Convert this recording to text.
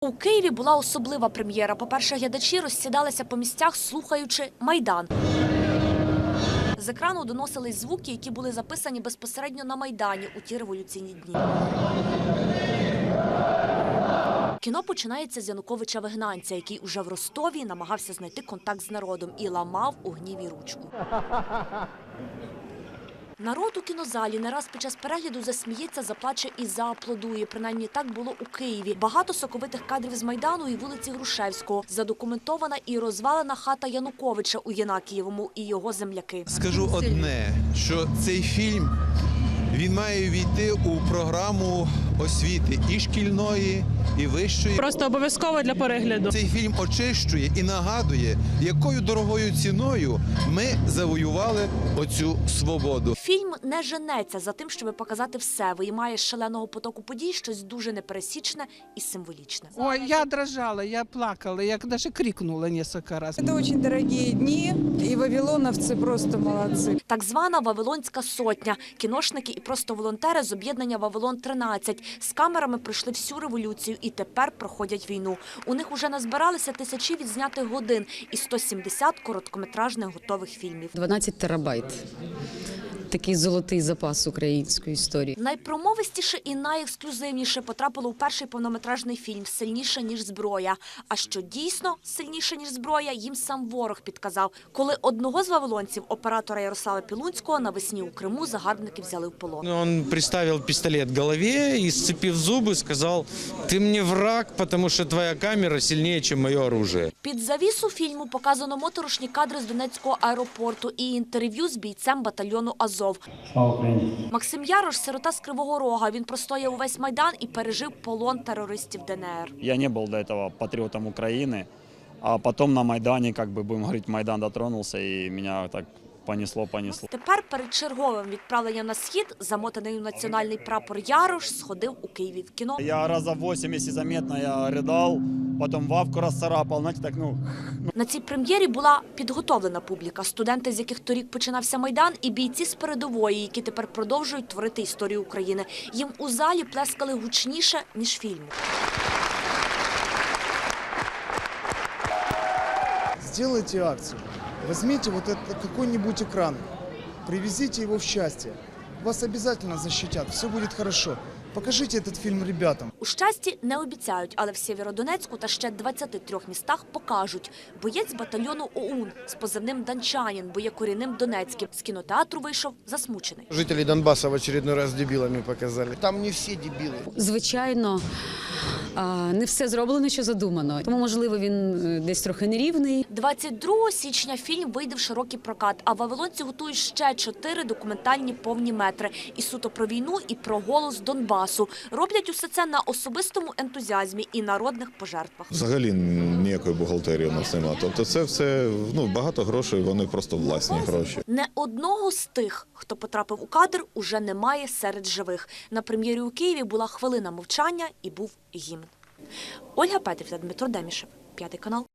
У Києві була особлива прем'єра. По-перше, глядачі розсідалися по місцях, слухаючи Майдан. З екрану доносились звуки, які були записані безпосередньо на Майдані у ті революційні дні. Кіно починається з Януковича вигнанця, який уже в Ростові намагався знайти контакт з народом і ламав у гніві ручку. Народ у кінозалі не раз під час перегляду засміється, заплаче і зааплодує. Принаймні так було у Києві. Багато соковитих кадрів з Майдану і вулиці Грушевського. Задокументована і розвалена хата Януковича у Єнакієвому і його земляки. Скажу одне, що цей фільм він має війти у програму освіти і шкільної, і вищої. Просто обов'язково для перегляду. Цей фільм очищує і нагадує, якою дорогою ціною ми завоювали оцю свободу. Фільм не женеться за тим, щоб показати все. Виймає з шаленого потоку подій щось дуже непересічне і символічне. Ой, я дрожала, я плакала, я даже крикнула несколько раз. Это очень дорогие дни, и вавилоновцы просто молодцы. Так звана Вавилонська сотня. Кіношники і просто волонтери з об'єднання Вавилон 13 з камерами пройшли всю революцію і тепер проходять війну. У них уже назбиралися тисячі відзнятих годин і 170 короткометражних готових фільмів. 12 терабайт. Такий золотий запас української історії. Найпромовистіше і найексклюзивніше потрапило у перший повнометражний фільм Сильніше ніж зброя. А що дійсно сильніше ніж зброя, їм сам ворог підказав, коли одного з вавилонців, оператора Ярослава Пілунського, навесні у Криму загарбники взяли в полон. Он приставил пистолет к голове и, сцепив зубы, сказал, ты мне враг, потому что твоя камера сильнее, чем мое оружие. Під завісу фільму показано моторошні кадри з Донецького аеропорту і інтерв'ю з бійцем батальйону Азов. Слава Україні! Максим Ярош – сирота з Кривого Рога. Він простояв увесь Майдан і пережив полон терористів ДНР. Я не был до этого патриотом Украины, а потом на Майдане, как бы будем говорить, Майдан дотронулся, и меня так понесло-понесло. Тепер перед черговим відправленням на схід замотаний у національний прапор Ярош сходив у Києві в кіно. Я раза восемь, если заметно, я рыдал, потом вавку расцарапал, знаете, так, ну, На цій прем'єрі була підготовлена публіка, студенти, з яких торік починався Майдан, і бійці з передової, які тепер продовжують творити історію України. Їм у залі плескали гучніше, ніж фільму. Сделайте акцию. Возьмите вот это какой-нибудь экран, привезите его в счастье. Вас обязательно защитят, все будет хорошо. Покажите этот фильм ребятам. У щасті не обіцяють, але в Сєвєродонецьку та ще 23 містах покажуть. Боєць батальйону ОУН з позивним «Данчанін», бо є корінним Донецьким. З кінотеатру вийшов засмучений. Жители Донбасса в очередной раз дебилами показали. Там не все дебилы. Звичайно, а, не все зроблено, що задумано. Тому, можливо, він е, десь трохи нерівний. 22 січня фільм вийде в широкий прокат, а вавилонці готують ще чотири документальні повні метри. І суто про війну, і про голос Донбасу. Роблять усе це на особистому ентузіазмі і народних пожертвах. Взагалі ніякої бухгалтерії у нас немає. Тобто це все ну багато грошей, вони просто власні гроші. Не одного з тих, хто потрапив у кадр, уже немає серед живих. На прем'єрі у Києві була хвилина мовчання і був гімн. Ольга Петрів та Дмитро Демішев. П'ятий канал.